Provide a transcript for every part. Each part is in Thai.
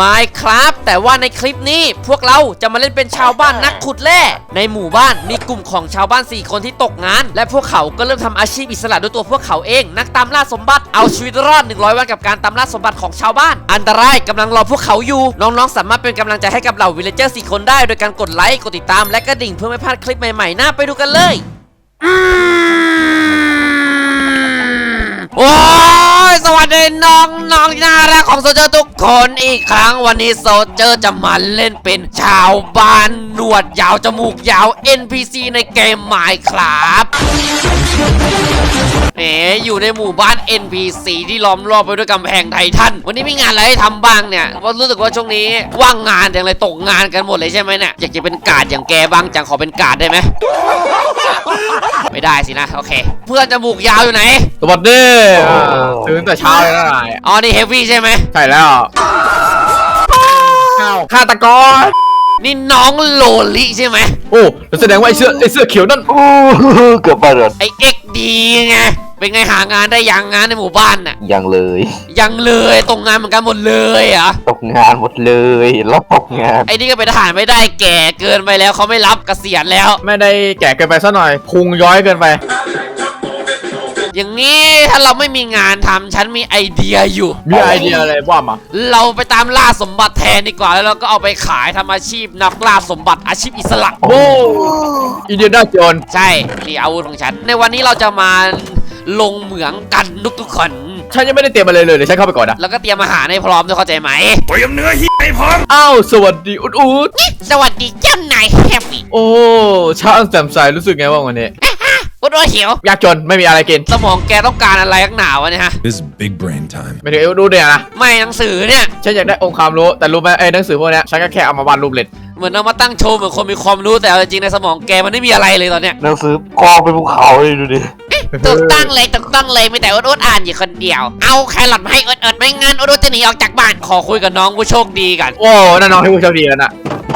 ไม่ครับแต่ว่าในคลิปนี้พวกเราจะมาเล่นเป็นชาวบ้านนักขุดแร่ในหมู่บ้านมีกลุ่มของชาวบ้าน 4 คนที่ตกงาน และพวกเขาก็เริ่มทำอาชีพอิสระด้วยตัวพวกเขาเอง นักตามล่าสมบัติเอาชีวิตรอด 100 วันกับการตามล่าสมบัติของชาวบ้าน อันตรายกำลังรอพวกเขาอยู่ น้องๆ สามารถเป็นกำลังใจให้กับเหล่าวิลเลเจอร์4คนได้โดยการกดไลค์กดติดตามและกระดิ่งเพื่อไม่พลาดคลิปใหม่ๆน่าไปดูกันเลยโอ้ย สวัสดีน้องน้องน่ารักของโซเจอร์ทุกคนอีกครั้งวันนี้โซเจอร์จะมาเล่นเป็นชาวบ้านหนวดยาวจมูกยาว NPC ในเกมไมค์ครับ เอ๋อยู่ในหมู่บ้าน NPC ที่ล้อมรอบไปด้วยกำแพงไททัน วันนี้มีงานอะไรให้ทำบ้างเนี่ยเพราะรู้สึกว่าช่วงนี้ว่างงานจังเลยตกงานกันหมดเลยใช่ไหมเนี่ย อยากจะเป็นการ์ดอย่างแกบ้างจังขอเป็นการ์ดได้ไหม ไม่ได้สินะ โอเค เพื่อนจมูกยาวอยู่ไหน สวัสดีอ่าตื่นแต่เช้าเลยนะนายอ๋อ นี่เฮฟวี่ใช่ไหม ใช่แล้วอ้าวฆาตกร นี่น้องโลลิใช่ไหมโอ้แล้วแสดงว่าไอ้เสื้อไอ้เสื้อเขียวนั่นโอ้เกือบไปเลยไอเอ็กดีไงเป็นไงหางานได้ยังงานในหมู่บ้านน่ะยังเลย ยังเลยตรงงานเหมือนกันหมดเลยเหรอะตกงานหมดเลยแล้วตกงานไอ้นี่ก็เป็นทหารไม่ได้แก่เกินไปแล้วเขาไม่รับเกษียณแล้ว ไม่ได้แก่เกินไปซะหน่อยพุงย้อยเกินไป อย่างนี้ถ้าเราไม่มีงานทำฉันมีไอเดียอยู่ มีไอเดียอะไรว่ามาเราไปตามล่าสมบัติแทนดีกว่าแล้วเราก็เอาไปขายทำอาชีพนักล่าสมบัติอาชีพอิสระ โอ้อินเดียนาโจนใช่นี่อาวุธของฉัน ในวันนี้เราจะมาลงเหมืองกันทุกทุกๆคน ฉันยังไม่ได้เตรียมอะไรเลยเดี๋ยวฉันเข้าไปก่อนนะแล้วก็เตรียมอาหารให้พร้อมด้วยเข้าใจไหมอ้าวสวัสดีอุดอุดสวัสดีเจ้านายแฮปปี้โอ้ช่างแจ่มใสรู้สึกไงบ้างวันนี้อุ ดว่าหิวยากจนไม่มีอะไรกิน สมองแกต้องการอะไรข้างหนาวะเนี่ยฮะ This is big brain time. ไม่ถึงไอ้อุดอุดเนี่ยนะไม่หนังสือเนี่ย ฉันอยากได้องค์ความรู้แต่รู้ไหมไอ้หนังสือพวกเนี้ยฉันก็แค่เอามาวาดรูปเล่นเหมือนเอามาตั้งโชว์เหมือนคนมีความรู้แต่เอาจริงๆในสมองแกมันไม่มีอะไรเลยตอนเนี้ยหนังสือกองเป็นภูเขาเลยดูดิถูกต้องเลยถูกต้องเลยไม่แต่อุดอุดอ่านอยู่คนเดียว เอาแครอทมาให้อุดอุดไม่งั้นอุดอุดจะหนีออกจากบ้านขอคุยกับน้องผู้โชคดีกันโอ้นั่นน้องให้ผู้โชคดีแล้วนะ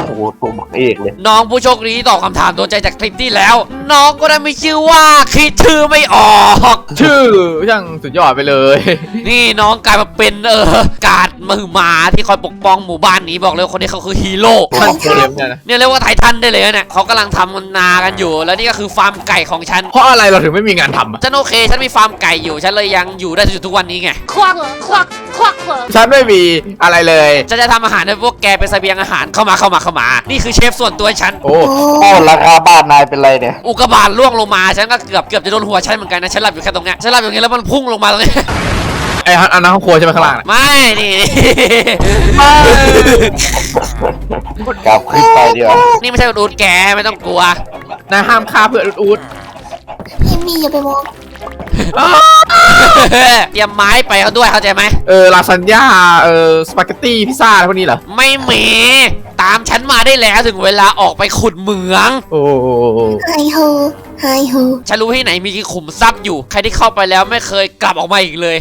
โอ้โหตัวบักเอกเลยน้องผู้โชคดีที่ตอบคำถามโดนใจจากคลิปที่แล้วน้องก็ได้มีชื่อว่าคิดชื่อไม่ออก ชื่อช่างสุดยอดไปเลย นี่น้องกลายมาเป็นเออการ์ดมือหมาที่คอยปกป้องหมู่บ้านนี้บอกเลยว่าคนนี้เขาคือฮีโร่ท่านเกมเนี่ยนะเนี่ยเรียกว่าไททันได้เลยนะเนี่ยเขากำลังทำนากันอยู่ แล้วนี่ก็คือฟาร์มไก่ของฉันเพราะอะไรเราถึงไม่มีงานทำอะฉันโอเค ฉันมีฟาร์มไก่อยู่ฉันเลยยังอยู่ได้จนถึงทุกวันนี้ไงควักควักควักเหรอฉันไม่มีอะไรเลย ฉันจะทำอาหารให้พวกแกเป็นเสบียงอาหารเข้ามาเข้ามาเข้ามา นี่คือเชฟส่วนตัวฉันโอ้โอ้ราคาบ้านนายเป็นไรเนี่ยอุกกาบาตล่วงลงมาฉันก็เกือบเกือบจะโดนหัวฉันเหมือนกันนะฉันหลับอยู่แค่ตรงเนี้ยฉันหลับอยู่อย่างนี้แล้วมันพุ่งลงมาตรงนี้ ไอ้ฮันอันนั้นห้องครัวใช่ไหมข้างล่างน่ะไม่นี่นี่กลับขึ้นไปเดียวานี่ไม่ใช่ดูดแกไม่ต้องกลัวนายห้ามฆ่าเพื่อนอุดพี่มีอย่าไปมอง เตรียมไม้ไปเขาด้วยเข้าใจไหมๆเออลาซานญ่าเออสปาเกตตี้พิซซ่าอะไรพวกนี้เหรอ ไม่มีตามฉันมาได้แล้วถึงเวลาออกไปขุดเหมือง โอ้ไฮโฮไฮโฮฉันรู้ที่ไหนมีขุมทรัพย์อยู่ ใครที่เข้าไปแล้วไม่เคยกลับออกมาอีกเลย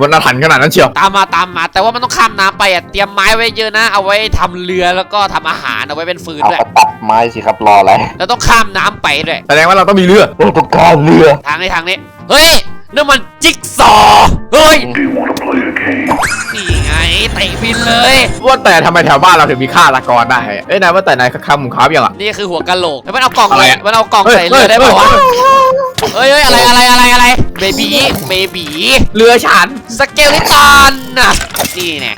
บนอาถรรพ์ขนาดนั้นเชียว ตามมาตามมา แต่ว่ามันต้องข้ามน้ำไปอะ เตรียมไม้ไว้เยอะนะ เอาไว้ทำเรือแล้วก็ทำอาหารเอาไว้เป็นฟืนเอาด้วยไปตัดไม้สิครับรออะไรแล้วต้องข้ามน้ำไปด้วย แสดงว่าเราต้องมีเรือเราต้องการเรือ ทางนี้ทางนี้ เฮ้ยนั่นมันจิ๊กซอว์เฮ้ย นี่ไงเตะบินเลย ว่าแต่ทำไมแถวบ้านเราถึงมีฆาตกรได้เอ้ยนายว่าแต่นายคำหมุนค้ายังอะ นี่คือหัวกะโหลกแล้วมันเอากล่องอะไรเลยอะ มันเอากล่องเฮ้ยใส่เรือได้เฮ้ป่ายวะเฮ้ยเฮ้ยเฮ้ยอะไรอะไรอะไรอะไรเบบีเบบีเรือฉันสเกลิตันน่ะนี่แน่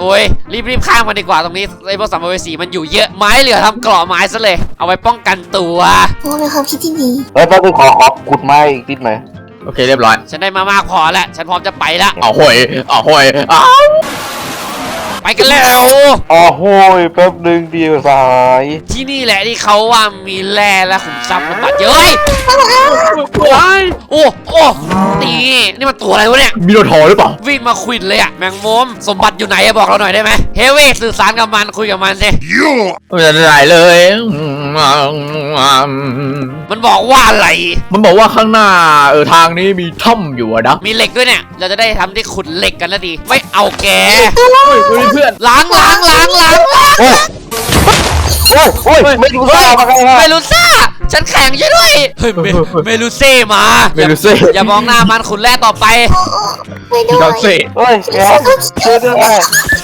โอ้ยรีบรีบข้ามมาดีกว่าตรงนี้ไอ้พวกสัมภเวสีมันอยู่เยอะไม้เหลือทำเกราะไม้ซะเลย เอาไว้ป้องกันตัวโอ้เป็นความคิดที่ดีเฮ้ยแป๊บนึงขอขอขุดไม้อีกนิดหน่อยโอเคเรียบร้อย ฉันได้มามากพอแล้วฉันพร้อมจะไปละเอาห่วยเอาห่วยอ้าว ไปกันแล้ว อ๋อโห้ยแป๊บนึงเดียวสายที่นี่แหละที่เขาว่ามีแร่และขุมทรัพย์สมบัติเยอะเฮ้ยว้ายโอ้โอ้นี่นี่มันตัวอะไรวะเนี่ย มีโดทอหรือเปล่า วิ่งมาควิดเลยอะแมงมุมสมบัติอยู่ไหนอะบอกเราหน่อยได้ไหมเฮเวสื่อสารกับมันคุยกับมันสิไม่ได้เลยมันบอกว่าอะไร มันบอกว่าข้างหน้าเออทางนี้มีถ้ำอยู่อะนะมีเหล็กด้วยเนี่ย เราจะได้ทำที่ขุดเหล็กกันแล้วดี ไม่เอาแก เฮ้ยเฮ้ยเพื่อนล้างล้างล้างล้างล้างโอ้โอ้โอ้ยไม่ดูซ่ามาไงฮะเมลูซ่าฉันแข็งช่วยด้วยเฮ้ยเมเมลูเซ่มาเมลูเซ่อย่ามองหน้ามันขุนแร่ต่อไปไม่ด้พี่วดอยเซ่เฮ้ยแกช่วยด้วย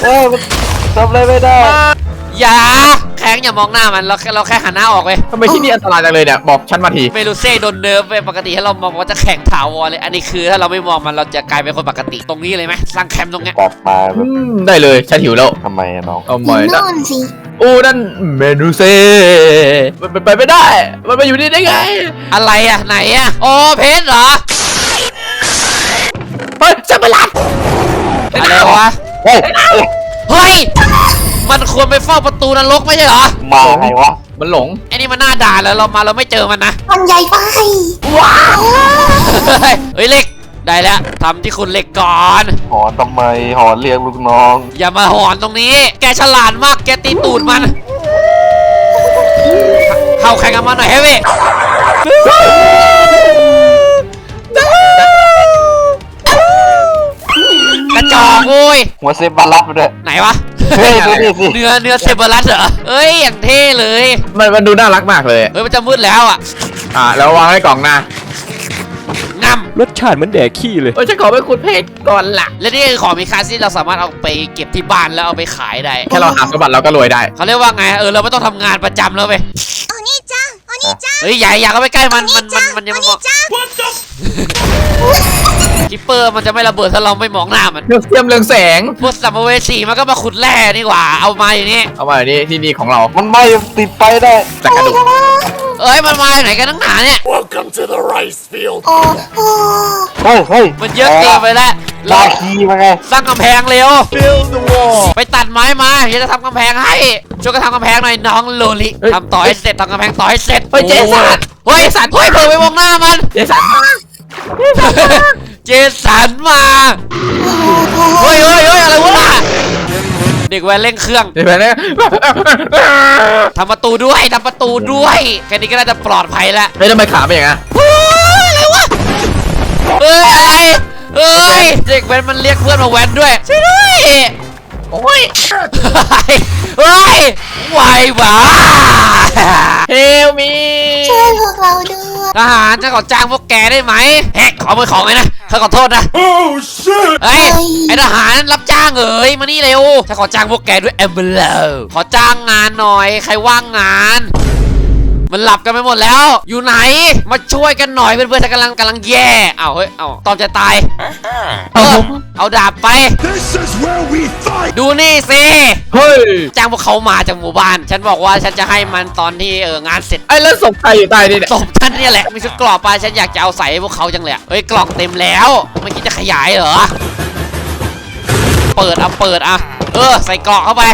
เอ้ยมันทำอะไรไม่ได้ อย่าแข็งอย่ามองหน้ามันเราแค่เราแค่หันหน้าออกไปทำไมที่นี่อันตรายจังเลยเนี่ย บอกฉันมาที เมลูเซ่โดนเนิร์ฟไปปกติถ้าเรามองว่าจะแข็งถาวรเลย อันนี้คือถ้าเราไม่มองมันเราจะกลายเป็นคนปกติตรงนี้เลยไหมสร้างแคมป์ตรงเนี้ย กลับมาแบอืบม ได้เลย ฉันหิวแล้วทำไมอะน้องเอาอใหม่ยู่นะนู่นสิโอ้นั่นเมนูเซ่มันเป็นไปไม่ได้ มันมาอยู่นี่ได้ไง อะไรอะไหนอะโอ้เพชรเหรอเฮ้ยจะไปรัดอะไรวะเฮ้ยเอ้ยเฮ้ย มันควรไปเฝ้าประตูนรกไม่ใช่เหรอ มาไงวะมันหลง ไอ้นี่มันหน้าด่าแล้วเรามาเราไม่เจอมันนะ มันใหญ่ไปว้าวเฮ้ยเฮ้ยเล็กได้แล้วทำที่คุณเล็กก่อน หอนทำไมหอนเรียกลูกน้อง อย่ามาหอนตรงนี้ แกฉลาดมากแกตีตูดมันเข้าแข่งกับมันหน่อยเฮ้ยเว้ยกระจอกโว้ยหัวเซฟบาลัดไปด้วยไหนวะ เฮ้ยดูนี่สิเนื้อเนื้อเซเบอรัสเหรอเอ้ยอย่างเท่เลยมันมันดูน่ารักมากเลย เฮ้ยมันจะมืดแล้วอะอ่าแล้ววางไว้กล่องนะงรสชาติเหมือนแดกขี้เลย เอ้ยฉันขอไปขุดเพชรก่อนล่ะำและนี่คือของมีค่าที่เราสามารถเอาไปเก็บที่บ้านแล้วเอาไปขายได้แค่เราหาสมบัติเราก็รวยได้ เขาเรียกว่าไงเออเราไม่ต้องทำงานประจำแล้วเว้ยโอนี่จ้าโอนี่จ้าเฮ้ยอย่าอย่าเข้าไปใกล้มันมันมันมันยังไม่มองคิปเป อร์มันจะไม่ระเบิดถ้าเราไม่มองหน้ามันเรื่องเทียมเรืองแสงพวกสัมภเวสีมันก็มาขุดแร่นี่หว่า เอามาอยู่นี่เอามาอันนี้ที่นี่ของเรามันไม่ติดไฟได้จากกระดูกเอ้ยมันมาจากไหนกันตั้งหนาเนี่ยโอ้โอ้เฮ้ยเฮ้ยมันเยอะเกินไปแล้วลาเราคีมาไงสร้างกำแพงเร็วไปตัดไม้มาเดี๋ยวจะทำกำแพงให้ช่วยกันทำกำแพงหน่อยน้องโลลิทำต่อให้เสร็จทำกำแพงต่อให้เสร็จเฮ้ยเจสันเฮ้ยสันเฮ้ยเพิ่งไปมองหน้ามันเจสัน เจสันมา เฮ้ยเฮ้ยเฮ้ยอะไรวะน่ะเด็กแว้นเร่งเครื่อง เดี๋ยวไปนะทำประตูด้วย ทำประตูด้วย แค่นี้ก็น่าจะปลอดภัยแล้วเฮ้ยทำไมขาเป็นอย่างนั้นเฮ้ยอะไรวะ เฮ้ยอะไรเฮ้ย เด็กแว้นมันเรียกเพื่อนมาแว้นด้วยช่วยด้วย โอ้ย เฮ้ยไหวบ้าเฮลมี ช่วยพวกเราด้วย ทหารจะขอจ้างพวกแกได้ไหมเฮ้ยขอมือของเลยนะเขาขอโทษนะเฮ้ยไอทหารรับจ้างเอ๋ยมานี่เร็วฉันขอจ้างพวกแกด้วยแอมเบลขอจ้างงานหน่อย ใครว่างงาน มันหลับกันไปหมดแล้ว อยู่ไหน มาช่วยกันหน่อยเพื่อนๆฉันกำลังกำลังแย่เอาเฮ้ยเอาตอนจะตายเออเอาดาบไป ดูนี่สิเฮ้ยจ้างพวกเขามาจากหมู่บ้าน ฉันบอกว่าฉันจะให้มันตอนที่เอองานเสร็จไอ้แล้วศพใครอยู่ใต้นี่เนี่ยศพฉันเนี่ยแหละมีชุดกรอบไปฉันอยากจะเอาใส่ให้พวกเขาจังเลยอะเฮ้ยกล่องเต็มแล้วเมื่อกี้จะขยายเหรอเปิดเอาเปิดอะเออใส่กล่องเข้าไป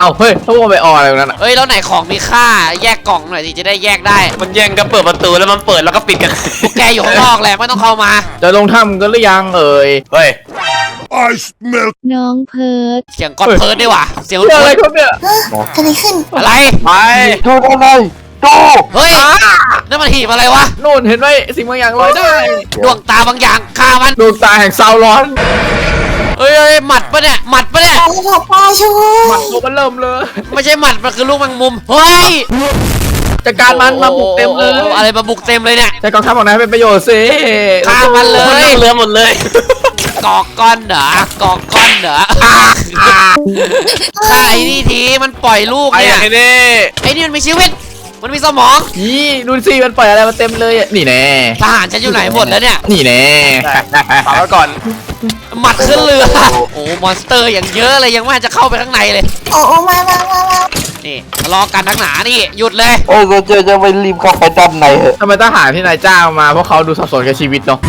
เอ้าเฮ้ยถ้าว่าไปอออะไรตรงนั้นอะเอ้ยแล้วไหนของมีค่าแยกกล่องหน่อยสิจะได้แยกได้มันแย่งกันเปิดประตูแล้วมันเปิดแล้วก็ปิดกัน พวกแกอยู่ข้างนอกแหละไม่ต้องเข้ามาจะลงถ้ำกันหรือยังเอ่ย เฮ้ยน้องเพิร์ดเสียงกดเพิร์ดดีว่ะเสียงเรื่องอะไรครับเนี่ยเกิดอะไรขึ้น อะไรไปดูอะไรดูเฮ้ยนั่นมันหีบอะไรวะนู่นเห็นไหมสิ่งบางอย่างลอยได้ดวงตาบางอย่างฆ่ามันดวงตาแห่งซาวร้อน เอ้ยเอ้ยหมัดปะเนี่ยหมัดปะเนี่ยเอาขอป้าช่วยมันตัวมันเริ่มเลยไม่ใช่หมัดมันคือลูกแมงมุมเฮ้ยจัดการมันมาบุกเต็มเลยโอ้โหอะไรมาบุกเต็มเลยเนี่ยใช้กองทัพของนายเป็นประโยชน์สิฆ่ามันเลยเรือหมดเลย กอกก้อนเหรอกอกก้อนเหรอฆ่าไอ้นี่ทีมันปล่อยลูกไปเนี่ยไอ้นี่ไอ้นี่มันมีชีวิต มันมีสมอง นี่ดูสิมันปล่อยอะไรมาเต็มเลยอะนี่แน่ทหารฉันอยู่ไหนหมดแล้วเนี่ย นี่แน่ฝากไว้ก่อน หมัดขึ้นเรือ โอ้มอนสเตอร์อย่างเยอะเลยยังไม่ทันจะเข้าไปข้างในเลย โอ้โอ้มามามามานี่ทะเลาะกันทั้งหนานี่ หยุดเลย โอ้ยเราเจอจะไปรีบเข้าไปด้านในเหอะ ทำไมทหารที่นายจ้างมาเพราะเขาดูสับสนกับชีวิตเนาะ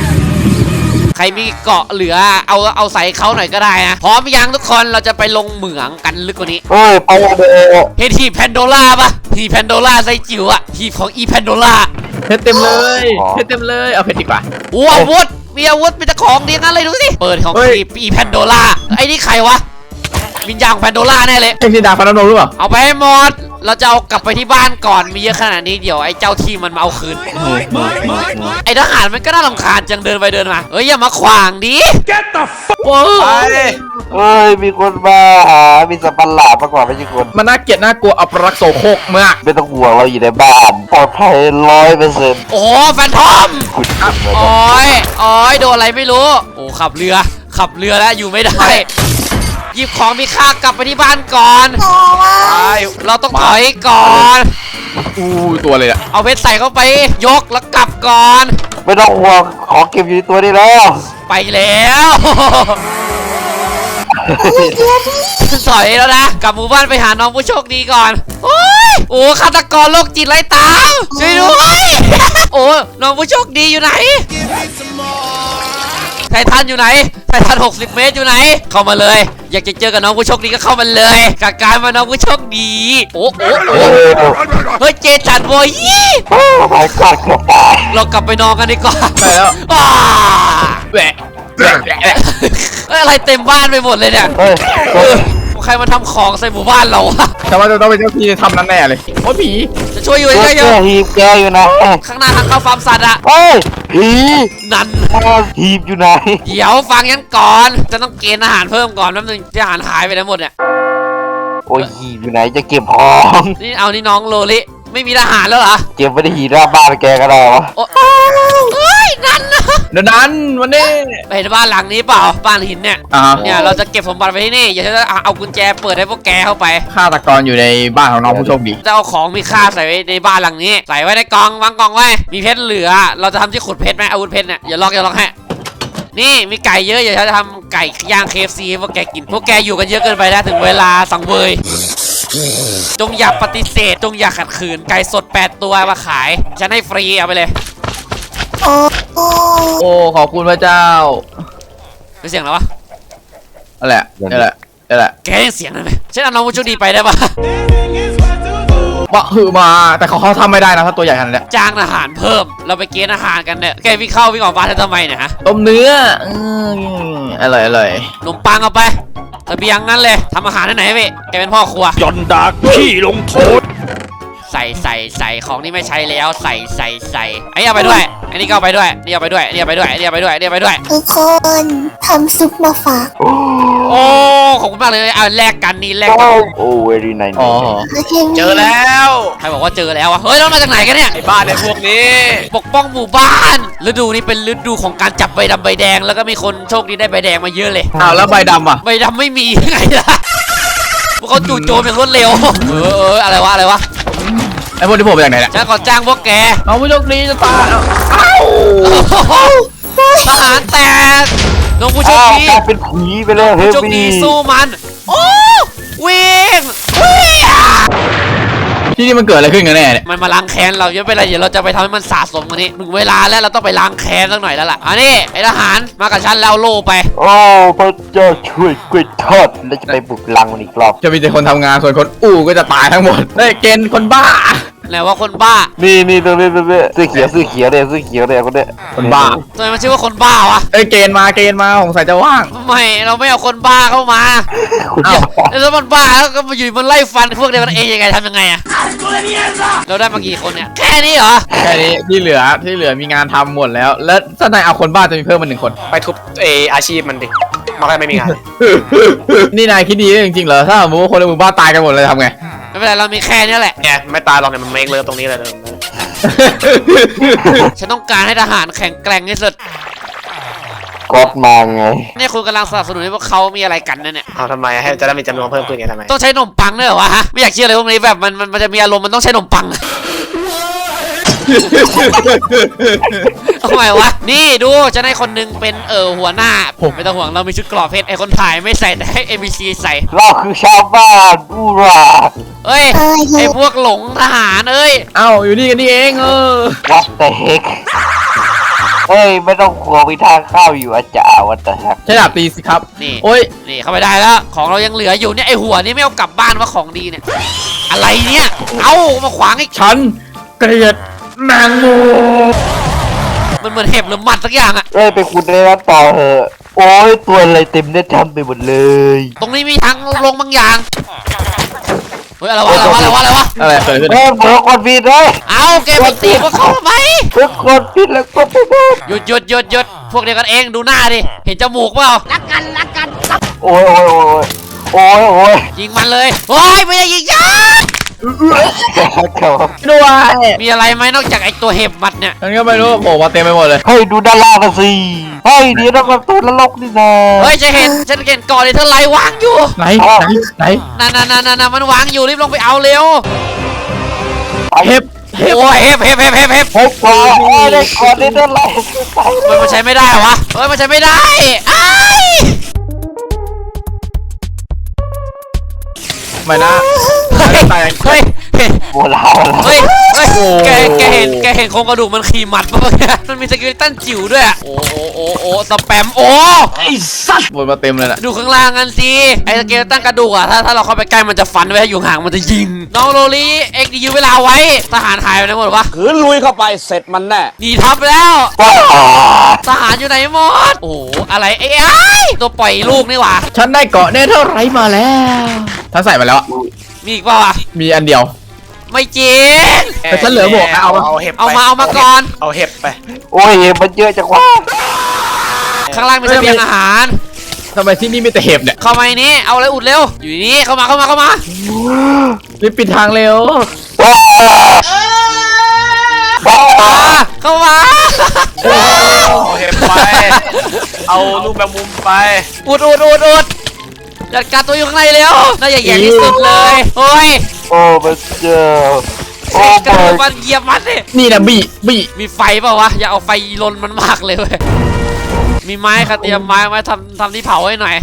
ใครมีเกาะเหลือเอาเอาใส่เขาหน่อยก็ได้นะพร้อมยังทุกคนเราจะไปลงเหมืองกันลึกกว่านี้เฮ้ยไปเดอเห็นหีบแพนโดล่าปะหีบแพนโดล่าไซจิ๋วอะหีบของอีแพนโดล่าเพชรเต็มเลยเพชรเต็มเลยเอาเพชรดีกว่าโอ้อาวุธมีอาวุธมีแต่ของดีทั้งนั้นเลยดูสิเปิดของเฮ้ยอีอีแพนโดล่าไอ้นี่ใครวะ วิญญาณของแพนโดล่าแน่เลย เอ็มซีดาฟันน้ำนมหรือเปล่าเอาไปให้หมด เราจะเอากลับไปที่บ้านก่อนมีเยอะขนาดนี้เดี๋ยวไอ้เจ้าที่มันมาเอาคืน ไอ้ทหารมันก็น่ารำคาญจังเดินไปเดินมา เอ้ยอย่ามาขวางดิโอ้ไปเอ้ย มีคนมาหา มีสัตว์ประหลาดมากกว่าไม่ใช่คน มันน่าเกลียดน่ากลัวอัปรักษโสโครกมากไม่ต้องห่วงเราอยู่ในบ้านปลอดภัยร้อยเปอร์เซ็นต์โอ้โหแฟนทอม คุณโอ้ยโอ้ยโดนอะไรไม่รู้ โอ้ขับเรือ ขับเรือแล้วอยู่ไม่ได้ห ยิบของมีค่ากลับไปที่บ้านก่อนพอว่าไปเราต้องถอยก่อน อู้ตัวเลยอะเอาเพชรใส่เข้าไปยกแล้วกลับก่อน ไม่ต้องห่วงของเก็บอยู่ในตัวนี่แล้วไปแล้วเดี๋ยวนี้สอยแล้วนะกลับหมู่บ้านไปหาน้องผู้โชคดีก่อน โอ้ยโอ้ฆาตกรโรคจิตไล่ตามช่วยด้วย โอ้น้องผู้โชคดีอยู่ไหน ไททันอยู่ไหน ไททัน 60 เมตรอยู่ไหน เข้ามาเลย อยากจะเจอกับน้องผู้โชคดีก็เข้ามาเลยกากลายมาน้องผู้โชคดี โอ้โอ้โอ้โอ้โหเฮ้ยเจสันโบยี่โอ้ไม่กอดเกือบตายเรากลับไปนอนกันดีกว่าใช่แล้วอ้าแหวะแหวะแหวะแหวะเฮ้ยอะไรเต็มบ้านไปหมดเลยเนี่ยเฮ้ยเออ ใครมาทำของใส่หมู่บ้านเราอะแต่ว่าจะต้องเป็นเจ้าที่ทำนั้นแน่เลยโอ้ยผีจะช่วยอยู่ตัวช่วยอแกยู่หีบแกอยู่ไหนข้างหน้าทางเข้าฟาร์มสัตว์อะเฮ้ยผีนั่นหีบอยู่ไหนเดี๋ยวฟังยันก่อนจะต้องเกณฑ์อาหารเพิ่มก่อนแป๊บนึงที่อาหารหายไปแล้วหมดเนี่ยโอ้ยหีบอยู่ไหนจะเก็บของนี่เอานี่น้องโลลิ ไม่มีทหารแล้วเหรอเก็บไว้ในหีบหน้าบ้านแกก็ได้วะโอ้เฮ้ยนั่นนะเดี๋ยวนั้นวันนี้ไปเห็นบ้านหลังนี้เปล่าบ้านหินเนี่ยอ่าเนี่ยเราจะเก็บสมบัติไว้ที่นี่อย่าจะเอากุญแจเปิดให้พวกแกเข้าไป ฆาตกรอยู่ในบ้านของน้องผู้โชคดีจะเอาของมีค่าใส่ไว้ในบ้านหลังนี้ ใส่ไว้ในกล่องวางกล่องไว้ มีเพชรเหลือ เราจะทำที่ขุดเพชรไหมอาวุธเพชรเนี่ยอย่าลอกอย่าลอกให้นี่มีไก่เยอะอย่าจะทำไก่ย่างเคฟซีให้พวกแกกิน พวกแกอยู่กันเยอะเกินไปแล้วถึงเวลาสังเวย จงอย่าปฏิเสธ จงอย่าขัดขืน ไก่สด 8 ตัวมาขาย ฉันให้ฟรีเอาไปเลยโอ้โอ้โอ้ขอบคุณพระเจ้าเป็นเสียงแล้ววะ นั่นแหละนั่นแหละนั่นแหละแกยังเสียงนั้นไหมฉันเอาน้องผู้โชคดีไปได้ปะ บะคือมา แต่เขาเขาทำไม่ได้นะถ้าตัวใหญ่ขนาดเนี้ยจ้างอาหารเพิ่ม เราไปเกณฑ์อาหารกันเนี่ย แกวิ่งเข้าวิ่งออกบ้านทำไมเนี่ยฮะต้มเนื้ออืมอร่อยอร่อยขนมปังเอาไป เสบียงงั้นเลยทำอาหารที่ไหนพี่แกเป็นพ่อครัวหย่อนดากขี้ลงโทษใส่ใส่ใส่ของที่ไม่ใช้แล้วใส่ใส่ใส่ไอ้นี่เอาไปด้วยอันนี้ก็เอาไปด้วยนี่เอาไปด้วยนี่เอาไปด้วยนี่เอาไปด้วยนี่เอาไปด้วยทุกคนทำซุปมาฝาก โอ้ขอบคุณมากเลยเอาแลกกันนี่แลกโอ้กันโอ้เวรีไนอ๋อโอเคเจอแล้วใครบอกว่าเจอแล้ววะเฮ้ยแล้วมาจากไหนกันเนี่ยไอ้บ้านในพวกนี้ ปกป้องหมู่บ้านฤดูนี้เป็นฤดูของการจับใบดำใบแดง แล้วก็มีคนโชคดีได้ใบแดงมาเยอะเลยอ้าวแล้วใบดำอะใบดำไม่มียังไงล่ะพวกเขาจู่โจมอย่างรวดเร็วเออเอออะไรวะอะไรวะไอ้พวกที่ผมมาจากไหนเนี่ยฉันขอจ้างพวกแกน้องผู้โชคดีจะตายอ้าวทหารแตก น้องผู้โชคอ้าวดีกลายเป็นผีไปเลยเฮฟโชคดีวี่สู้มัน โอ้วิ่งวิ่งที่นี่มันเกิดอะไรขึ้นกันแน่เนี่ยมันมาล้างแค้นเราเยอะไปเลยเดี๋ยวเราจะไปทำให้มันสะสมกันนี้ถึงเวลาแล้วเราต้องไปล้างแค้นสักหน่อยแล้วล่ะอันนี้ไอ้ทหารมากับฉันแล้วโล่ไป โอ้พระเจ้าช่วยกริดทอดแล้วจะไปบุกลังมันอีกรอบจะมีแต่คนทำงานส่วนคนอู้ก็จะตายทั้งหมดได้เกณฑ์คนบ้า ไหนว่าคนบ้านี่นี่ตรงนี้ตรงนี้เสื้อเขียวเสื้อเขียวเนี่ยเสื้อเขียวเนี่ยคนเนี้ยคนบ้าทำไมมันชื่อว่าคนบ้าวะเอ้ยเกณฑ์มาเกณฑ์มาสงสัยจะว่างทำไมเราไม่เอาคนบ้าเข้ามาคุณอ้าวแล้วมันบ้าแล้วก็มาอยู่มันไล่ฟันพวกเดียวกันเองยังไงทำยังไงอะเราได้มากี่คนเนี่ยแค่นี้เหรอแค่นี้ที่เหลือที่เหลือมีงานทำหมดแล้ว แล้วถ้านายเอาคนบ้าจะมีเพิ่มมาหนึ่งคนไปทุบเอออาชีพมันดิมันก็ไม่มีงานนี่นายคิดดีจริงๆเหรอถ้าสมมติว่าคนในหมู่บ้านตายกันหมดเลยทำไง ไม่เป็นไรเรามีแค่นี้แหละเนี่ยไม่ตายหรอกเนี่ยมันเมคเลิฟตรงนี้เลยฉันต้องการให้ทหารแข็งแกร่งที่สุดก๊อตมาไงเนี่ยคุณกำลังสนับสนุนให้พวกเขามีอะไรกันนะเนี่ยเอาทำไมให้จะได้มีจำนวนเพิ่มขึ้นไงทำไมต้องใช้นมปังด้วยเหรอวะฮะไม่อยากเชื่อเลยพวกนี้แบบมันมันมันจะมีอารมณ์มันต้องใช้นมปัง ทำไมวะ นี่ดูจะได้คนหนึงเป็นเออหัวหน้า ผมไม่ต้องห่วงเรามีชุดกรอบเพชรไอคนถ่ายไม่ใส่แต่ให้ NPC ใส่ เราคือชาวบ้านอูราเอ้ย เอ้ยไอพวกหลงทหารเอ้ย เอ้าอยู่นี่กันนี่เองเออ วัดแต่เฮกเฮ้ย ไม่ต้องกลัวมีทางเข้าอยู่อาจารย์วัดแต่เฮกใช้ดาบตีสิครับ นี่ โอ้ย นี่เข้าไปได้แล้ว ของเรายังเหลืออยู่เนี่ยไอหัวนี่ไม่เอากลับบ้านว่าของดีเนี่ย อะไรเนี่ย เอามาขวางอีก ฉันเกลียด แมงมุมมันเหมือนเห็บหรือหมัดสักอย่างอะเอ้ยไปคุณในนั้นต่อเถอะโอ้ยตัวอะไรเต็มเน็ตทำไปหมดเลยตรงนี้มีทางลงบางอย่างเฮ้ยอะไรวะอะไรวะอะไรวะอะไรวะอะไรเกิดขึ้นเฮ้ยเบิร์กคนผิดเลยเอาแกไปตีพวกเขาทำไมเบิร์กคนผิดแล้วก็ไปโดนหยุดหยุดหยุดหยุดพวกเดียวกันเองดูหน้าดิเห็นจมูกเปล่าโอ้ยโอ้ยโอ้ยโอ้ยโอ้ยยิงมันเลยโอ้ยไม่ได้ยิงยัน ครับด้วยมีอะไรไหมนอกจากไอตัวเห็บหมัดเนี่ย ฉันก็ไม่รู้โผล่มาเต็มไปหมดเลย เฮ้ยดูด้านล่างกันสิเฮ้ยเดี๋ยวเรามาตัวนรกนี่นะเฮ้ยจะเห็นฉันเห็นก่อนเลยเธอไลวางอยู่ไหนไหนไหนนั่นนั่นนั่นนั่นมันวางอยู่รีบลงไปเอาเร็วเห็บเห็บโอ้ยเห็บเห็บเห็บเห็บเห็บเฮ้ยก่อนโอ้ยได้ก่อนนี่เท่าไหร่ไปเลมันยมันใช้ไม่ได้เหรอวะเฮ้ยมันใช้ไม่ได้ไอ้ายไม่นะ เฮ้ยตายเฮ้ยเฮ้ยโบราณเฮ้ยเฮ้ยโอ้แกแกเห็นแกเห็นโครงกระดูกมันขี่หมัดปะเมื่อกี้มันมีสกิลตันจิ๋วด้วยอะโอ้โอ้โอ้โอ้สแปมโอ้หมดมาเต็มเลยน่ะดูข้างล่างกันสิไอ้สเกลตันกระดูกอะถ้าถ้าเราเข้าไปใกล้มันจะฟันไว้ถ้าอยู่ห่างมันจะยิง น้องโรลี่เอ็กซ์ยื้อเวลาไว้ทหารหายไปไหนหมดวะขืนลุยเข้าไปเสร็จมันแน่หนีทับแล้วว้าวทหารอยู่ไหนหมดโอ้โหอะไรไอ้ไอ้ายตัวปล่อยลูกนี่หว่าฉันได้เกาะเนเธอร์ไรท์มาแล้วฉันใส่มาแล้วอะ มีอีกเปล่าวะมีอันเดียว ไม่จริง แต่ฉันเหลือหมวกนะเอามาเอาเห็บไปเอามาเอามาก่อน เอาเห็บไป โอ้ยมันเยอะจังวะข้างล่างมีเสบียงอาหาร ทำไมที่นี่มีแต่เห็บเนี่ยเข้ามาในนี้ เอาอะไรอุดเร็ว อยู่นี่เข้ามาเข้ามาเข้ามา รีบปิดทางเร็วว้าวว้าวมาเข้ามา เอาเห็บไป เอาลูกแมงมุมไป อุดอุดอุดอุด จัดการตัวอยู่ข้างในเร็วน่าอย่าแย่ที่สุดเลยโอ้ยโอ้มันเจอโอ้กระโดดยมันเหยียบมันดินี่นะบี้บี้มีไฟเปล่าวะอย่าเอาไฟลนมันมากเลยเว้ย มีไม้ค่ะเตรียมไม้ไว้ทำทำที่เผาให้หน่อย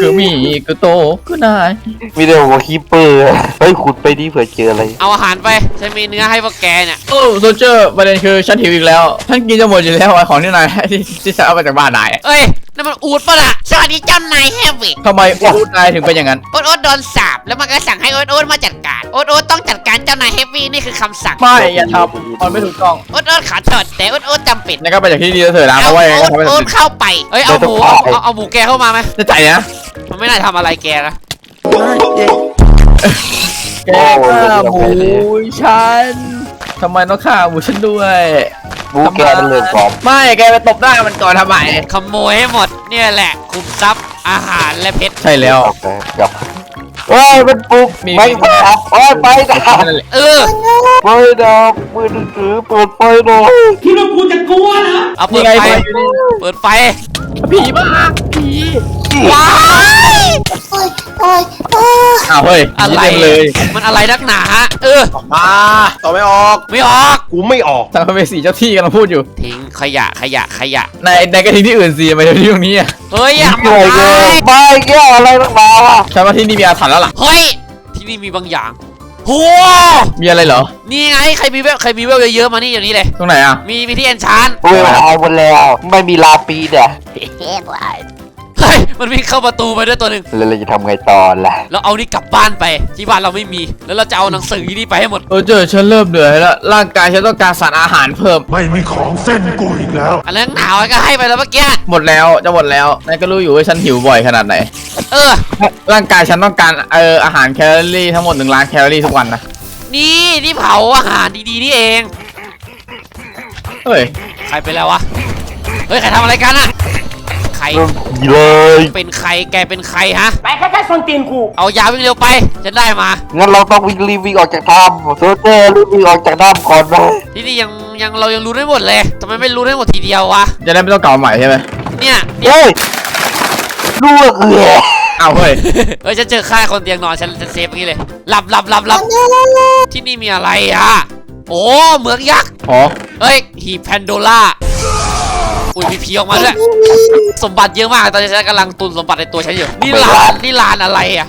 คือมีคือโตคือนายมีแต่หัวคีเปอร์เฮ้ยขุดไปดิเผื่อเจออะไร เอาอาหารไปฉันมีเนื้อให้พวกแกเนี่ยโอ้โซเจอร์ประเด็นคือฉันหิวอีกแล้วฉันกินจะหมดอยู่แล้วไอ้ของที่นายที่ที่ฉันเอามาจากบ้านนายอะเอ้ยนั่นมันอูดปะล่ะสวัสดีเจ้านายแฮมวิกทำไมพูดนายถึงเป็นอย่างนั้น โอ๊ตโอ๊ตโดนสาบแล้วมันก็สั่งให้โอ๊ตโอ๊ตมาจัดการโอ๊ตโอ๊ตต้องจัดการเจ้านายเฮฟวี่นี่คือคำสั่งไม่อย่าทำมันไม่ถูกต้องโอ๊ตโอ๊ตขอโทษแต่โอ๊ตโอ๊ตจำเป็นนายก็ไปจากที่นี่แล้วเถอะนะเพเอาราะว่าอย่างโอ๊นั้นตทำให้โอ๊ตัดตสินเข้าไป เอ้ย เอาหมูเอาเอาเอาหมูแกเข้ามาไหมจะใจนะมันไม่น่าทำอะไรแกนะแกฆ่าหมูฉันทำไมต้องฆ่าหมูฉันด้วยบูแกมันเลือกกรอบไม่แกไปตบหน้ามันก่อนทำไมขโมยให้หมดเนี่ยแหละคุมทรัพย์อาหารและเพชรใช่แล้ว โอเคกลับเฮ้ยมันปลุกมีไม่ดับโอ้ยไปดับนั่นแหละเออไฟดับมือถือเปิดไฟหน่อยเอาเปินี่ดไงไฟไฟอยู่นี่เปิดไฟ ผีบ้าผี ว้ายโอ้ยโอ้ยโอ้ยอ้าวเฮ้ยอะไรผีเต็มเลยมันอะไรนักหนาฮะเออ ออกมาต่อไม่ออก ไม่ออก กูไม่ออกสังเวสีเจ้าที่กำลังพูดอยู่ทิ้งขยะขยะขยะ ในในกระทิงที่อื่นสิมาเดี๋ยวที่ตรงนี้อะเฮ้ยอย่าเหนื่อยเลไปยไม่แก้วอะไรตั้งนานวะฉันว่าที่นี่มีอาถรรพ์แล้วล่ะ เฮ้ย ที่นี่มีบางอย่างโหมีอะไรเหรอ นี่ไงใครมีเวลใครมีเวลเยอะๆมานี่อย่างนี้เลย ตรงไหนอะ มีมีที่แอนชานโอ้ยหายหมดแล้ว ไม่มีลาปีเนี่ย เฮ้ยมันวิ่งเข้าประตูไปด้วยตัวหนึ่งแล้วเราจะทำไงตอนล่ะแล้วเอานี่กลับบ้านไป ที่บ้านเราไม่มี แล้วเราจะเอาหนังสือนี่ไปให้หมด เออเจอฉันเริ่มเหนื่อยแล้วร่างกายฉันต้องการสารอาหารเพิ่ม ไม่มีของเส้นกูอีกแล้ว อันนั้นหนาวก็ให้ไปแล้วเมื่อกี้ หมดแล้วจะหมดแล้วนายก็รู้อยู่ว่าฉันหิวบ่อยขนาดไหน เออ ร่างกายฉันต้องการเอออาหารแคลอรี่ทั้งหมดหนึ่งล้านแคลอรี่ทุกวันนะนี่ที่เผาอาหารดีๆนี่เอง เฮ้ย ใครไปแล้ววะ เฮ้ย ใครทำอะไรกันอะ ใครเริ่มผีเลย เป็นใครแกเป็นใครฮะ ไปแค่แค่ส้นตีนกูเอายาวิ่งเร็วไป ฉันได้มา งั้นเราต้องวิ่งรีบวิ่งออกจากถ้ำโซเจอร์รีบวิ่งออกจากถ้ำก่อนนะที่นี่ยังยังเรายังรู้ได้หมดเลยทำไมไม่รู้ได้หมดทีเดียววะ จะได้ไม่ต้องเก่าใหม่ใช่ไหมเนี่ยเนี่ยเฮ้ยลูกเอืออ้าวเฮ้ยเฮ้ยฉันเจอค่ายคนเตียงนอนฉันฉันเซฟอย่างนี้เลย หลับหลับหลับหลับที่นี่มีอะไรอะ โอ้เหมืองยักษ์ อ๋อเฮ้ยหีบแพนโดล่า อุ้ยมีผีออกมาด้วยสมบัติเยอะมาก ตอนนี้ฉันกำลังตุนสมบัติในตัวฉันอยู่ นี่ลานนี่ลานอะไรอะ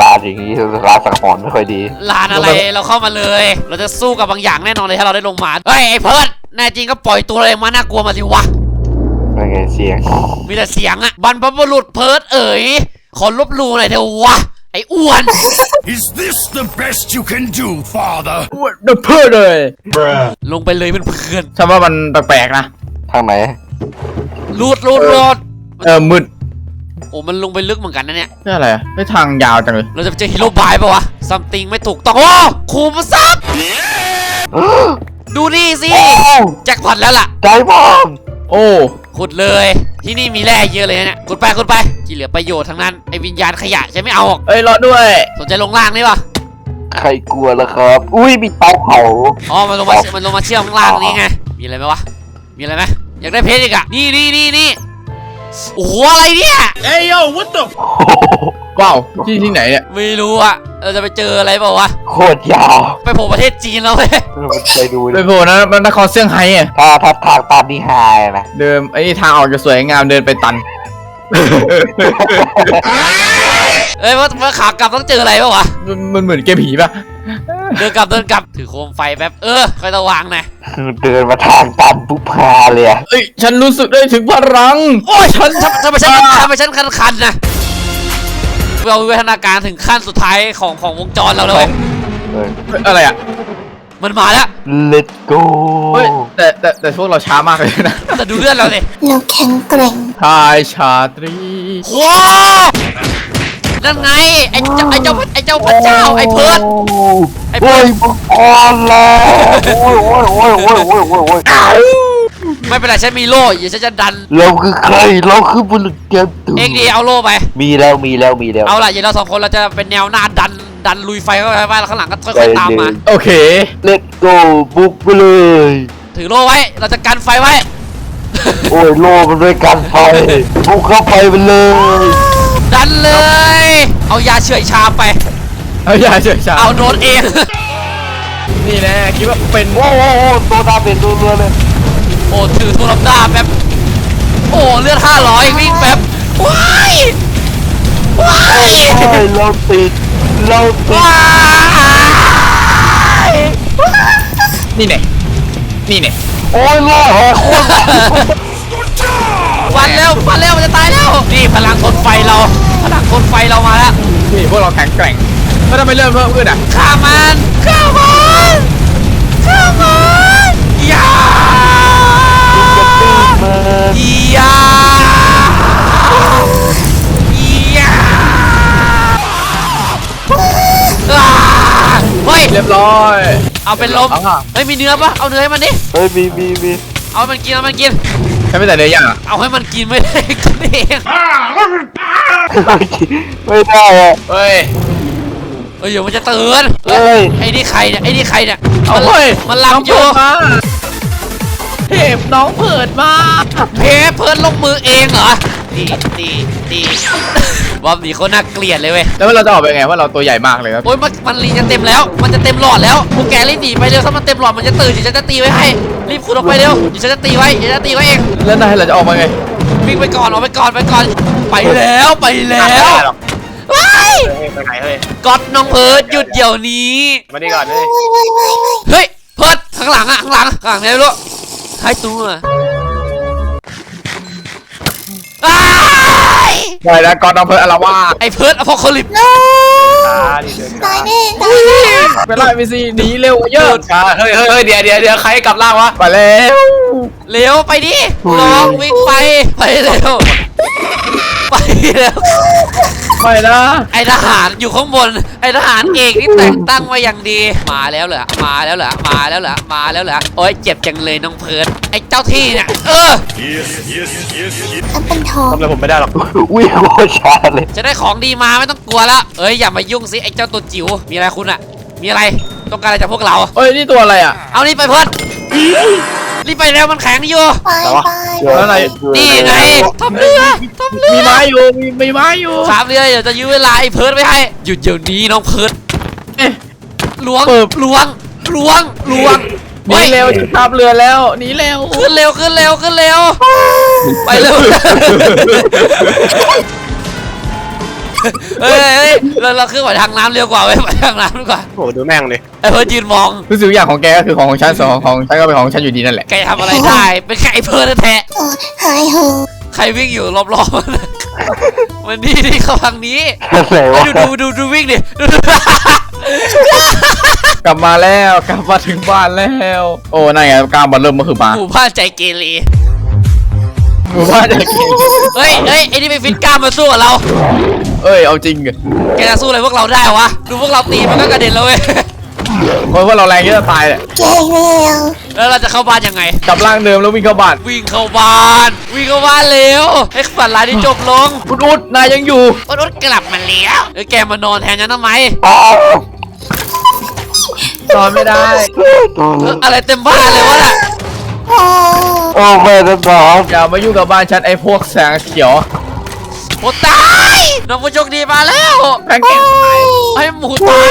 ลาดอย่างนี้ลาดสังหรณ์ไม่ค่อยดีลานอะไรเราเข้ามาเลย เราจะสู้กับบางอย่างแน่นอนเลยถ้าเราได้ลงมาเฮ้ยไอ้เพิร์ดแน่จริงก็ปล่อยตัวอะไรมาน่ากลัวมาสิวะเป็นไงเสียง มีแต่เสียงอะบรรพบุรุษเพิร์ดเอ๋ยขอลบหลู่หน่อยเถอะวะไอ้อ้วน Is this the best you can do father เดือดเพื่อเลยลงไปเลยเพื่อนฉันว่ามันแปลกๆนะ ทางไหนๆรูดรูดรูดเออมืดโอ้มันลงไปลึกเหมือนกันนะเนี่ย นี่อะไรอะไม่ทางยาวจังเลยเราจะไปเจอฮีโร่บายปะวะ ซัมติงไม่ถูกต้อง โอ้ครูมาซับดูนี่สิโอ้แจ็คพอตแล้วล่ะ ใจบอมโอ้ ขุดเลย ที่นี่มีแร่เยอะเลยนะเนี่ยขุดไปขุดไป ที่เหลือประโยชน์ทั้งนั้น ไอ้วิญญาณขยะฉันไม่เอาหรอกเอ้ยรอด้วย สนใจลงล่างนี่ปะใครกลัวล่ะครับ อุ้ยมีเตาเผา อ๋อ มันลงมามันลงมาเชื่อมข้างล่างนี้ไง มีอะไรไหมวะ มีอะไรไหม อยากได้เพชรอีกอะนี่นี่นี่นี่โอ้โหอะไรเนี่ย Hey yo, what the? ว้าวที่ที่ไหนเนี่ย ไม่รู้อะเราจะไปเจออะไรเปล่าวะโคตรยาวไปโผล่ประเทศจีนแล้วเว้ยไปดูไปดิโผล่นะมันนครเซี่ยงไฮ้อะถ้าถ้าทางตามนี่หายนะเดิมไอ้นี่ทางออกจะสวยงามเดินไปตัน เอ้ยว่าว่าขากลับต้องเจออะไรเปล่าวะมันมันเหมือนเกมผีป่ะ เดินกลับเดินกลับถือโคมไฟแป๊บเออค่อยระวังหน่อยเดินมาทางตันปุ๊บพาเลยอะเอ้ยฉันรู้สึกได้ถึงพลัง โอ้ยฉันทำทำไมฉันทำไมฉันคันคันๆนะเราวิวัฒนาการถึงขั้นสุดท้ายของของวงจรเราเลยเออเฮ้ยอะไรอะ มันมาแล้ว let's go เฮ้ยแต่แต่แต่พวกเราช้ามากเลยนะแต่ดูเลือดเราเลยเราแข็งแกร่ง ทายชาตรี ว้า นั่นไงไอ้เจ้าไอ้เจ้าไอ้เจ้าพระเจ้าไอ้เพิร์ด ไอ้เพิโอ้ร์ยดมังกรแล้วโอ้ยโอ้ยโอ้ยโอ้ยโอ้ยโอ้ยโอ้ยไม่เป็นไรฉันมีโล่เดี๋ยวฉันจะดัน เราคือใครเราคือบุรุษเกมตูเอ็กดีเอาโล่ไป มีแล้วมีแล้วมีแล้วเอาล่ะเดี๋ยวเราสองคนเราจะเป็นแนวหน้าดันดันลุยไฟเข้าไปแล้วข้างหลังก็ค่อยๆตามมา โอเค เล็กโกบุกไปเลย ถือโล่ไว้ เราจะกันไฟไว้ โอ้ยโลมันด้วยกันไฟบุกเข้าไปไปเลย ดันเลย เอายาเฉื่อยชาไป เอาอย่าเฉยชาเอาโดนเอง นี่แน่คิดว่าเป็นโอ้โหตัวดาเป็นตัวเรือเลยโอ้ถือโทรศัพท์ด้าแป๊บ โอ้เลือด500วิ่งแป๊บ ว้าย ว้าย โอ้ยเราติดเราติดว้าย นี่แน่นี่แน่โอ้ยโลแหกโคตรฟันเร็วฟันเร็วมันจะตายแล้ว นี่พลังทนไฟเรา พลังทนไฟเรามาแล้วนี่พวกเราแข็งแกร่งแล้วทำไมเริ่มเพิ่มขึ้นอะฆ่ามันฆ่ามันฆ่ามันอย่ามันอย่าอย่าอ่าเฮ้ยเรียบร้อยเอาเป็นลมเอาอะเฮ้ยมีเนื้อปะเอาเนื้อให้มันดิเฮ้ยมีมีมีเอาให้มันกินเอาให้มันกิน ฉันไม่แต่เนื้อย่างอะเอาให้มันกินไม่ได้กินเองไม่ได้อะเฮ้ยเฮ้ยเดี๋ยวมันจะเตือนเฮ้ย ไอ้นี่ใครเนี่ยไอ้นี่ใครเนี่ยเอามันเฮ้ย มันน้องลำอยู่เปิดมาเทพน้องเปิดมาเพเพิ่นลงมือเองเหรอ ดีดีดีบอมนี่เขาน่าเกลียดเลยเว้ยแล้วเราจะออกไปไงว่าเราตัวใหญ่มากเลยครับโอ้ยมันมันรีจะเต็มแล้ว มันจะเต็มหลอดแล้วพวกแกรีบหนีไปเร็วถ้ามันเต็มหลอดมันจะตื่นเดี๋ยวฉันจะตีไว้ให้รีบขุดออกไปเร็วเดี๋ยวฉันจะตีไว้เดี๋ยวฉันจะตีไว้เองแล้วนายเราจะออกมาไงวิ่งไปก่อนออกไปก่อนไปก่อนไปแล้วไปแล้วว้ายไปไหนเฮ้ยก๊อตน้องเพิร์ดหยุดเดี๋ยวนี้มานี่ก่อนเฮ้ยเฮ้ยเพิร์ดข้างหลังอะข้างหลังข้างหลังไหนไม่รู้หายตัว อ้ายได้แล้วก่อนน้องเพิร์ดอารวาสไอ้เพิร์ดอพอคลิปโน้ตาดิเดินตายแน่ตายแน่ไปไล่ไปสิหนีเร็วกว่าเยอะช้าเฮ้ยเฮ้ยเฮ้ยเดี๋ยวเดี๋ยวเดี๋ยวใครกลับล่างวะ ไปแล้ว เร็วไปดิลองวิ่งไปไปเร็ว ไปเร็วไปนะไอทหารอยู่ข้างบน ไอทหารเอกที่แต่งตั้งมาอย่างดี มาแล้วเหรอมาแล้วเหรอมาแล้วเหรอมาแล้วเหรอโอ้ยเจ็บจังเลยน้องเพิร์ดไอเจ้าที่เนี่ยเออ Yes, yes, yes, yes. ฉันเป็นทองทำอะไรผมไม่ได้หรอกวิ่งโคตรช้าเลยจะได้ของดีมาไม่ต้องกลัวแล้วเอ้ยอย่ามายุ่งสิไอเจ้าตัวจิ๋วมีอะไรคุณอะมีอะไรต้องการอะไรจากพวกเราเอ้ยนี่ตัวอะไรอะเอานี่ไปเพิร์ด รีบไปเร็วมันแข็งอยู่ ไปไปแล้วอะไร นี่ไงทำเรือทำเรืมีอไม้อยู่มีมีไม้อยู่สามเรือเดี๋ยวจะยื้อเวลาไอ้เพิร์ดไว้ให้ หยุดเดี๋ยวนี้น้องเพิร์ดเอ๊ะล้วงเปิบ ล้วงล้วงล้วงหนีเร็วจะทับเรือแล้วหนีเร็ว ขึ้นเร็วขึ้นเร็วขึ้นเร็ว ไปเร็ว เฮ้ยเฮ้ยเราเราขึ้นไปทางน้ำเร็วกว่าเว้ยไปทางน้ำดีกว่าโอ้โหดูแม่งดิไอ้เพิร์ดยืนมองรู้สึกอย่างของแกก็คือของของฉันสองของฉันก็เป็นของฉันอยู่ดีนั่นแหละแกทำอะไรได้เป็นแค่ไอ้เพิร์ดแท้โอ้ยหายโหๆใครวิ่งอยู่รอบๆมันน่ะมันนี่นี่เข้าทางนี้อะไรเฮ้วะยดูดูดูดูวิ่งดิดูดูกลับมาแล้วกลับมาถึงบ้านแล้ว โอ้นั่นไงกลางบอลเริ่มมาคือมา หมู่บ้านใจเกเร หมู่บ้านจะกินเฮ้ยเฮ้ยไอ้นี่ไปฟิตกล้ามมาสู้กับเรา เอ้ยเอาจริงเหรอแกจะสู้อะไรพวกเราได้วะ ดูพวกเราตีมันก็กระเด็นแล้วเว้ย เพราะว่าเราแรงเยอะจะตายแหละเก่งเร็วแล้วเราจะเข้าบ้านยังไงกลับร่างเดิมแล้ววิ่งเข้าบ้าน วิ่งเข้าบ้าน วิ่งเข้าบ้านเร็วให้ฝันร้ายที่จบลงอุดอุดนายยังอยู่โอ๊ตกลับมาแล้วเอ้ยแกมานอนแทนฉันทำไมอ้าวนอนไม่ได้ตัวเอเล็อกอะไรเต็มบ้านเลยวะน่ะ โอ้โอ้แม่ต้องนอนอย่ามายุ่งกับบ้านฉันไอ้พวกแสงเขียวโอ้ตายน้องผู้โชคดีมาแล้วแพงเก่งให้หมูตาย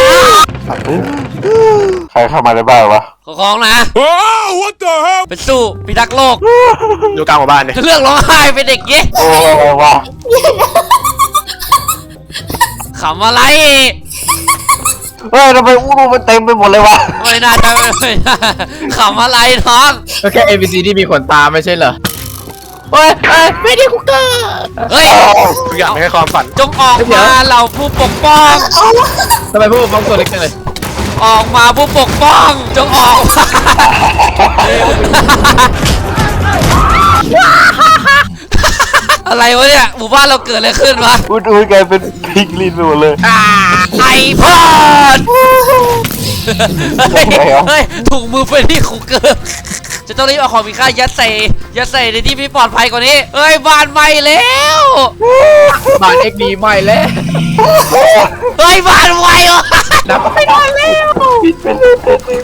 ใครเข้ามาได้บ้างวะขอของนะ Oh, what the hell? เป็นสู้พิทักษ์โลกอยู่กลางหมู่บ้านเนี่ยเรื่องร้องไห้เป็นเด็กเย้โอ้อะไรวะขำอะไร เฮ้ยทำไมอู้รูมันเต็มไปหมดเลยวะไม่น่าใช่ไม่น่าขำอะไรน้องก็แค่ ABC ที่มีขนตาไม่ใช่เหรอเฮ้ยเฮ้ยไม่ได้คุกเกอร์เฮ้ยทุกอย่างไม่ใช่ความฝันจงออกเดี๋ยวมาเหล่าผู้ปกป้อง ทำไมพวกมึงตัวเล็กจังเลยออกมาผู้ปกป้องจงออกมาอะไรวะเนี่ยหมู่บ้านเราเกิดอะไรขึ้นวะอู้ดูกลายเป็นพิกลินไปหมดเลย ไอพอดเฮ้ยเฮ้ยถุงมือเฟรดดี้คูเกอร์จะต้องรีบเอาของมีค่ายัดใส่ยัดใส่ในที่ที่ปลอดภัยกว่านี้เฮ้ยบ้านไหม้แล้วบ้านเอ็กดีใหม่แล้วเฮ้ยบ้านไหม้วะดับไม่ได้แล้วพิกเป็นเลยเป็นเลย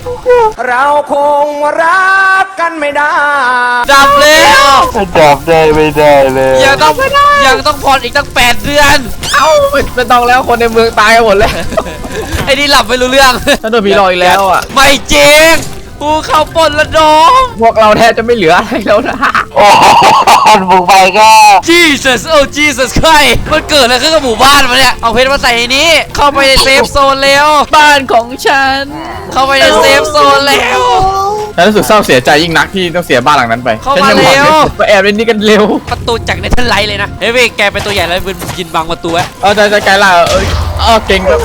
เราคงรักกันไม่ได้ดับแล้วจับได้ไม่ได้เลยยังต้องยังต้องผ่อนอีกตั้ง8เดือนเอ้าไม่ต้องแล้วคนในเมืองตายกันหมดแล้วไอ้นี่หลับไม่รู้เรื่อง ฉันโดนผีหลอกอีกแล้วอะ ไม่จริงกูเข้าปล้นละดม พวกเราแทบจะไม่เหลืออะไรแล้วนะ โอ้โหบุกไปก็ Jesus โอ้ Jesus ใครมันเกิดอะไรขึ้นกับหมู่บ้านมาเนี่ย เอาเพชรมาใส่ในนี้ เข้าไปในเซฟโซนแล้ว บ้านของฉัน เข้าไปในเซฟโซนแล้ว ฉันรู้สึกเศร้าเสียใจยิ่งนักที่ต้องเสียบ้านหลังนั้นไปเข้ามาฉันยังหเร็วไปแอบเล่นนี่กันเร็ว ประตูจากในทันไลท์เลยนะ เฮ้ยเว้ยแกเป็นตัวใหญ่แล้วมันยินบังประตูอะเอาใจใจไกลล่ะเอ้ยเออเก่งครับ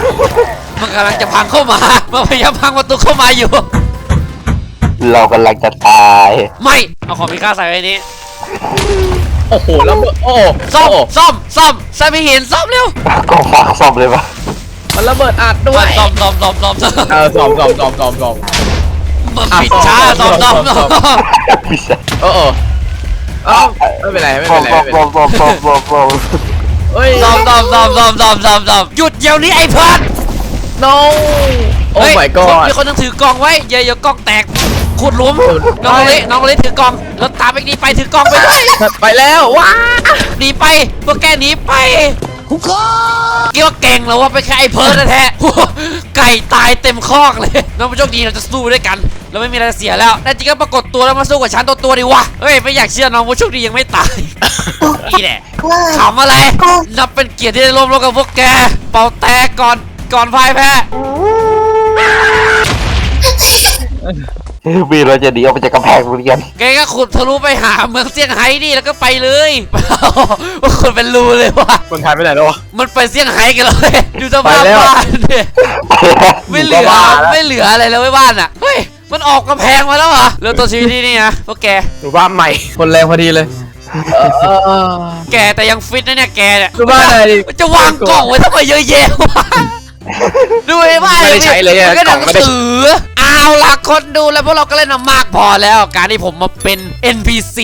มันกำลังจะพังเข้ามา มันพยายามพังประตูเข้ามาอยู่ เรากำลังจะตาย ไม่ เอาของมีค่าใส่ไว้ในนี้โอ้โหแล้วมันโอ้ซ่อมโซ่อมซ่อมซ่อมไม่เห็นซ่อมเร็วก็ฟักซ่อมเลยปะมันระเบิดอัดด้วย ซ่อมซ่อมซ่อมซ่อมซ่อมเออสอมสอมสอมสอมสอมมัน ปิดช้าซ่อมซ่อมซ่อมไม่ใช่เออเออเอ้าไม่เป็นไรไม่ซ่เป็อนมไรซ่อไม่มเป็นซ่ไรอมซ่อมซ่อมซ่อมซ่อมเฮ้ยซ่อมซ่อมซ่อมซ่อมซ่อมซ่อมซ่อมหยุดเดี๋ยวนี้ไอ้เพิร์ด no โอ้เฮ้ย my god มีคนนึงถือกล่องไว้อย่าอย่ากล่องแตกขุดหลุมน้องโอเล่น้องโอเล่ถือกล่องแล้วตามไปนี่ไปถือกล่องไปด้วยไปแล้วว้าหนีไปพวกแกหนีไป คุกคิดว่าเก่งเหรอว่าเป็นแค่ไอ้เพิร์ดแท้ไก่ตายเต็มคอกเลยน้องผู้โชคดีเราจะสู้ด้วยกันเราไม่มีอะไรเสียแล้วแต่จริงก็ปรากฏตัวแล้วมาสู้กับฉันตัวตัวดิวะเฮ้ยไม่อยากเชื่อน้องผู้โชคดียังไม่ตายอีแหละขำอะไรนับเป็นเกียรติที่ได้ร่วมรบกับพวกแก เป่าแตกก่อนก่อนพ่ายแพ้ บีเราจะหนีออกไปจากกำแพงโรงเรียนแกก็ขุดทะลุไปหาเมืองเซี่ยงไฮ้นี่แล้วก็ไปเลยมันขุดเป็นรูเลยว่ะคนไทยไปไหนแล้ววะ มันไปเซี่ยงไฮ้กันเลยดูสภาพบ้านเนี่ยไม่เหลือไม่เหลืออะไรเลยไว้ยบ้านอะเฮ้ยมันออกกำแพงมาแล้วเหรอแล้วตัวชีวิตที่นี่นะพวกแกหมู่บ้านใหม่คนแรงพอดีเลยเออเออเออแกแต่ยังฟิตนะเนี่ยแกเนี่ยดูบ้านหน่อยดิ มันจะวางกล่องไว้ทำไมเยอะแยะวะดูไอ้บ้านไม่ได้ใช้เลยอะมันก็หนังกล่องไม่ได้ สือ เอาล่ะคนดูแล้วพวกเราก็เล่นมามากพอแล้วการที่ผมมาเป็น NPC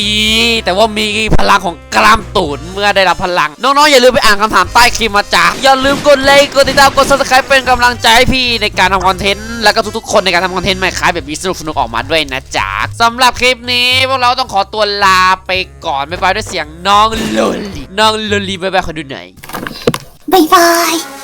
แต่ว่ามีพลังของกล้ามตูนเมื่อได้รับพลัง น้องๆ อย่าลืมไปอ่านคำถามใต้คลิปมาจ้าอย่าลืมกดไลค์กดติดตามกด subscribe เป็นกำลังใจให้พี่ในการทำคอนเทนต์ แล้วก็ทุกๆ คนในการทำคอนเทนต์ใหม่คล้ายแบบนี้สนุกๆ ออกมาด้วยนะจ๊ะสำหรับคลิปนี้พวกเราต้องขอตัวลาไปก่อนบ๊ายบายด้วยเสียงน้องโลลีน้องโลลีบายบายขอดูหน่อยบายบาย